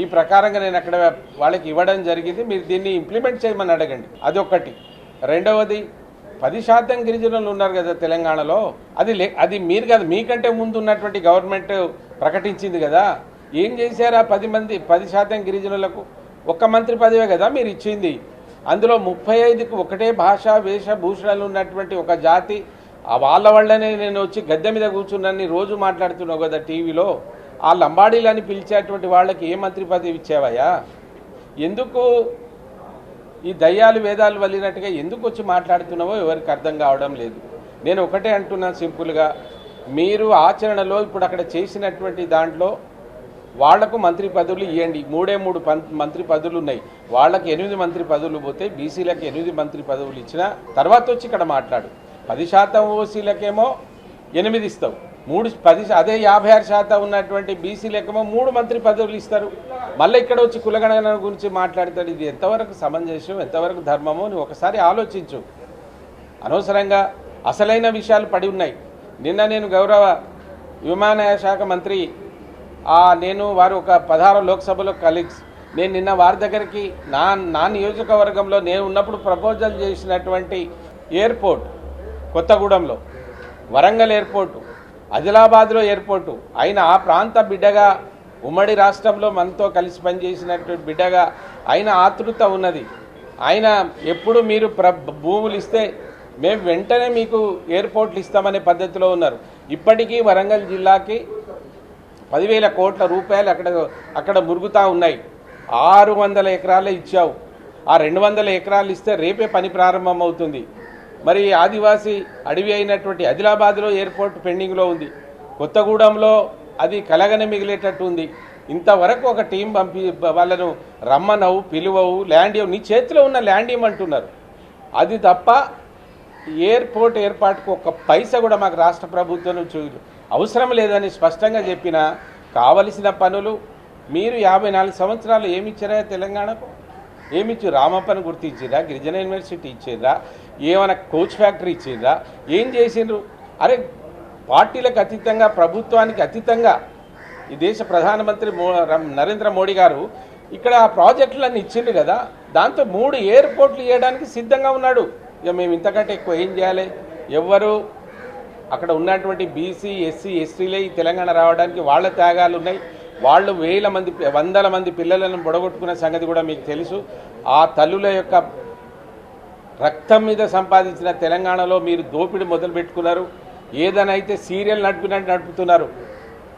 ఈ ప్రకారంగా నేను అక్కడ వాళ్ళకి ఇవ్వడం జరిగింది. మీరు దీన్ని ఇంప్లిమెంట్ చేయమని అడగండి. అదొకటి రెండవది పది శాతం గిరిజనులు ఉన్నారు కదా తెలంగాణలో. అది లే అది మీరు కదా మీకంటే ముందు ఉన్నటువంటి గవర్నమెంట్ ప్రకటించింది కదా. ఏం చేశారా పది మంది పది శాతం గిరిజనులకు? ఒక్క మంత్రి పదవే కదా మీరు ఇచ్చింది. అందులో ముప్పై ఐదుకు ఒకటే భాష వేషభూషణలు ఉన్నటువంటి ఒక జాతి. వాళ్ళ వల్లనే నేను వచ్చి గద్దె మీద కూర్చున్నాను రోజు మాట్లాడుతున్నావు కదా టీవీలో. ఆ లంబాడీలని పిలిచేటువంటి వాళ్ళకి ఏ మంత్రి పదవి ఇచ్చావయ్యా? ఎందుకు ఈ దయ్యాలు వేదాలు వల్లినట్టుగా ఎందుకు వచ్చి మాట్లాడుతున్నావో ఎవరికి అర్థం కావడం లేదు. నేను ఒకటే అంటున్నాను సింపుల్గా మీరు ఆచరణలో ఇప్పుడు అక్కడ చేసినటువంటి దాంట్లో వాళ్ళకు మంత్రి పదవులు ఇవ్వండి మూడే మూడు పం- మంత్రి పదవులు ఉన్నాయి. వాళ్ళకి ఎనిమిది మంత్రి పదవులు పోతే బీసీలకు ఎనిమిది మంత్రి పదవులు ఇచ్చిన తర్వాత వచ్చి ఇక్కడ మాట్లాడు. పది శాతం ఓసీలకేమో ఎనిమిది ఇస్తావు. మూడు పది అదే యాభై ఆరు శాతం ఉన్నటువంటి బీసీలకేమో మూడు మంత్రి పదవులు ఇస్తారు. మళ్ళీ ఇక్కడ వచ్చి కులగణన గురించి మాట్లాడతాడు. ఇది ఎంతవరకు సమంజసం ఎంతవరకు ధర్మమో నువ్వు ఒకసారి ఆలోచించు. అనవసరంగా అసలైన విషయాలు పడి ఉన్నాయి. నిన్న నేను గౌరవ విమానయాన శాఖ మంత్రి నేను వారు ఒక పదహారు లోక్సభలో కలీగ్స్. నేను నిన్న వారి దగ్గరికి నా నా నియోజకవర్గంలో నేను ఉన్నప్పుడు ప్రపోజల్ చేసినటువంటి ఎయిర్పోర్ట్ కొత్తగూడెంలో వరంగల్ ఎయిర్పోర్టు. ఆదిలాబాద్లో ఎయిర్పోర్టు. ఆయన ఆ ప్రాంత బిడ్డగా ఉమ్మడి రాష్ట్రంలో మనతో కలిసి పనిచేసినటువంటి బిడ్డగా ఆయన ఆతృత ఉన్నది. ఆయన ఎప్పుడు మీరు ప్ర భూములు ఇస్తే మేము వెంటనే మీకు ఎయిర్పోర్ట్లు ఇస్తామనే పద్ధతిలో ఉన్నారు. ఇప్పటికీ వరంగల్ జిల్లాకి పదివేల కోట్ల రూపాయలు అక్కడ అక్కడ మురుగుతూ ఉన్నాయి. ఆరు వందల ఎకరాలే ఇచ్చావు. ఆ రెండు వందల ఎకరాలు ఇస్తే రేపే పని ప్రారంభమవుతుంది. మరి ఆదివాసీ అడవి అయినటువంటి ఆదిలాబాద్లో ఎయిర్పోర్ట్ పెండింగ్లో ఉంది. కొత్తగూడెంలో అది కలగనే మిగిలేటట్టు ఉంది. ఇంతవరకు ఒక టీం పంపి వాళ్ళను రమ్మనవు పిలువవు ల్యాండ్ ఇవ్వవు. నీ చేతిలో ఉన్న ల్యాండ్ ఇవ్వమంటున్నారు. అది తప్ప ఎయిర్పోర్ట్ ఏర్పాటుకు ఒక పైస కూడా మాకు రాష్ట్ర ప్రభుత్వం చూ అవసరం లేదని స్పష్టంగా చెప్పిన కావలసిన పనులు మీరు యాభై నాలుగు సంవత్సరాలు ఏమిచ్చారా తెలంగాణకు? ఏమిచ్చు రామప్పని గుర్తించిర్రా? గిరిజన యూనివర్సిటీ ఇచ్చిర్రా ఏమైనా కోచ్ ఫ్యాక్టరీ ఇచ్చిర్రా ఏం చేసిండ్రు? అరే పార్టీలకు అతీతంగా ప్రభుత్వానికి అతీతంగా ఈ దేశ ప్రధానమంత్రి మో రం- నరేంద్ర మోడీ గారు ఇక్కడ ఆ ప్రాజెక్టులన్నీ ఇచ్చిండు కదా దాంతో మూడు ఎయిర్పోర్ట్లు ఇవ్వడానికి సిద్ధంగా ఉన్నాడు. ఇక మేము ఇంతకంటే ఎక్కువ ఏం చేయాలి? ఎవ్వరు అక్కడ ఉన్నటువంటి బీసీ ఎస్సీ ఎస్టీలే ఈ తెలంగాణ రావడానికి వాళ్ళ త్యాగాలు ఉన్నాయి. వాళ్ళు వేల మంది వందల మంది పిల్లలను బొడగొట్టుకున్న సంగతి కూడా మీకు తెలుసు. ఆ తల్లుల యొక్క రక్తం మీద సంపాదించిన తెలంగాణలో మీరు దోపిడీ మొదలు పెట్టుకున్నారు. ఏదనైతే సీరియల్ నడిపినట్టు నడుపుతున్నారు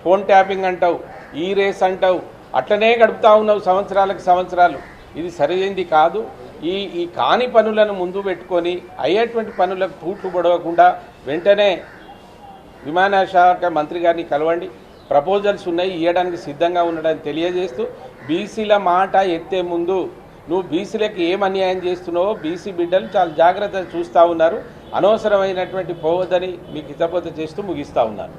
ఫోన్ ట్యాపింగ్ అంటావు ఈ రేస్ అంటావు అట్లనే గడుపుతా ఉన్నావు సంవత్సరాలకు సంవత్సరాలు. ఇది సరైనది కాదు. ఈ ఈ కాని పనులను ముందు పెట్టుకొని అయ్యేటువంటి పనులకు తూట్లు పొడవకుండా వెంటనే విమానాశాఖ మంత్రి గారిని కలవండి. ప్రపోజల్స్ ఉన్నాయి ఇవ్వడానికి సిద్ధంగా ఉండడానికి తెలియజేస్తూ బీసీల మాట ఎత్తే ముందు నువ్వు బీసీలకు ఏం అన్యాయం చేస్తున్నావో బీసీ బిడ్డలు చాలా జాగ్రత్తగా చూస్తూ ఉన్నారు. అనవసరమైనటువంటి పోవద్దని మీకు హితబోధ చేస్తూ ముగిస్తూ ఉన్నాను.